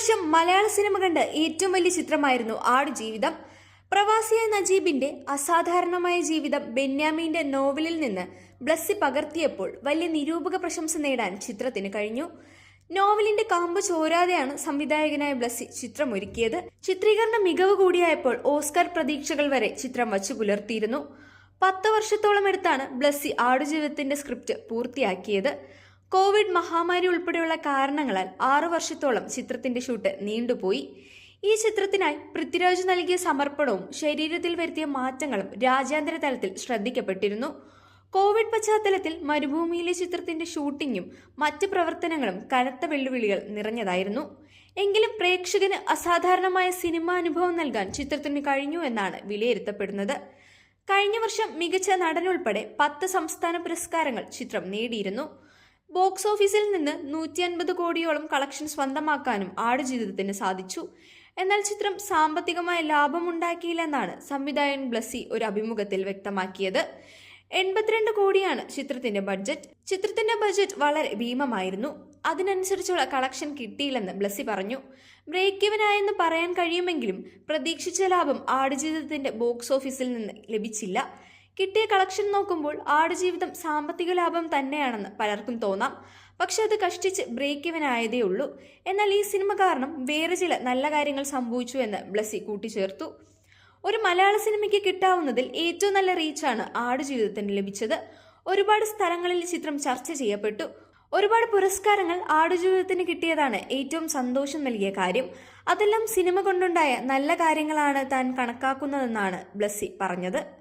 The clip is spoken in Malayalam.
വർഷം മലയാള സിനിമ കണ്ട ഏറ്റവും വലിയ ചിത്രമായിരുന്നു ആടുജീവിതം പ്രവാസിയായ നജീബിന്റെ അസാധാരണമായ ജീവിതം ബെന്യാമിന്റെ നോവലിൽ നിന്ന് ബ്ലസ്സി പകർത്തിയപ്പോൾ വലിയ നിരൂപക പ്രശംസ നേടാൻ ചിത്രത്തിന് കഴിഞ്ഞു. നോവലിന്റെ കാമ്പ് ചോരാതെയാണ് സംവിധായകനായ ബ്ലസ്സി ചിത്രമൊരുക്കിയത്. ചിത്രീകരണ മികവ് കൂടിയായപ്പോൾ ഓസ്കാർ പ്രതീക്ഷകൾ വരെ ചിത്രം വച്ചു പുലർത്തിയിരുന്നു. പത്ത് വർഷത്തോളം എടുത്താണ് ബ്ലസ്സി ആടുജീവിതത്തിന്റെ സ്ക്രിപ്റ്റ് പൂർത്തിയാക്കിയത്. കോവിഡ് മഹാമാരി ഉൾപ്പെടെയുള്ള കാരണങ്ങളാൽ ആറു വർഷത്തോളം ചിത്രത്തിന്റെ ഷൂട്ട് നീണ്ടുപോയി. ഈ ചിത്രത്തിനായി പൃഥ്വിരാജ് നൽകിയ സമർപ്പണവും ശരീരത്തിൽ വരുത്തിയ മാറ്റങ്ങളും രാജ്യാന്തര തലത്തിൽ ശ്രദ്ധിക്കപ്പെട്ടിരുന്നു. കോവിഡ് പശ്ചാത്തലത്തിൽ മരുഭൂമിയിലെ ചിത്രത്തിന്റെ ഷൂട്ടിങ്ങും മറ്റ് പ്രവർത്തനങ്ങളും കനത്ത വെല്ലുവിളികൾ നിറഞ്ഞതായിരുന്നു. എങ്കിലും പ്രേക്ഷകന് അസാധാരണമായ സിനിമാ അനുഭവം നൽകാൻ ചിത്രത്തിന് കഴിഞ്ഞു എന്നാണ് വിലയിരുത്തപ്പെടുന്നത്. കഴിഞ്ഞ വർഷം മികച്ച നടനുൾപ്പെടെ പത്ത് സംസ്ഥാന പുരസ്കാരങ്ങൾ ചിത്രം നേടിയിരുന്നു. ബോക്സ് ഓഫീസിൽ നിന്ന് നൂറ്റി അൻപത് കോടിയോളം കളക്ഷൻ സ്വന്തമാക്കാനും ആടുജീവിതത്തിന് സാധിച്ചു. എന്നാൽ ചിത്രം സാമ്പത്തികമായ ലാഭമുണ്ടാക്കിയില്ലെന്നാണ് സംവിധായകൻ ബ്ലസി ഒരു അഭിമുഖത്തിൽ വ്യക്തമാക്കിയത്. എൺപത്തിരണ്ട് കോടിയാണ് ചിത്രത്തിന്റെ ബഡ്ജറ്റ്. ചിത്രത്തിന്റെ ബഡ്ജറ്റ് വളരെ ഭീമമായിരുന്നു. അതിനനുസരിച്ചുള്ള കളക്ഷൻ കിട്ടിയില്ലെന്ന് ബ്ലസി പറഞ്ഞു. ബ്രേക്ക് ഇവനായെന്ന് പറയാൻ കഴിയുമെങ്കിലും പ്രതീക്ഷിച്ച ലാഭം ആടുജീവിതത്തിന്റെ ബോക്സ് ഓഫീസിൽ നിന്ന് ലഭിച്ചില്ല. കിട്ടിയ കളക്ഷൻ നോക്കുമ്പോൾ ആടുജീവിതം സാമ്പത്തിക ലാഭം തന്നെയാണെന്ന് പലർക്കും തോന്നാം. പക്ഷെ അത് കഷ്ടിച്ച് ബ്രേക്ക് ഇവൻ ആയതേ ഉള്ളൂ. എന്നാൽ ഈ സിനിമ കാരണം വേറെ ചില നല്ല കാര്യങ്ങൾ സംഭവിച്ചു എന്ന് ബ്ലസ്സി കൂട്ടിച്ചേർത്തു. ഒരു മലയാള സിനിമയ്ക്ക് കിട്ടാവുന്നതിൽ ഏറ്റവും നല്ല റീച്ചാണ് ആടുജീവിതത്തിന് ലഭിച്ചത്. ഒരുപാട് സ്ഥലങ്ങളിൽ ചിത്രം ചർച്ച ചെയ്യപ്പെട്ടു. ഒരുപാട് പുരസ്കാരങ്ങൾ ആടുജീവിതത്തിന് കിട്ടിയതാണ് ഏറ്റവും സന്തോഷം നൽകിയ കാര്യം. അതെല്ലാം സിനിമ കൊണ്ടുണ്ടായ നല്ല കാര്യങ്ങളാണ് താൻ കണക്കാക്കുന്നതെന്നാണ് ബ്ലസ്സി പറഞ്ഞത്.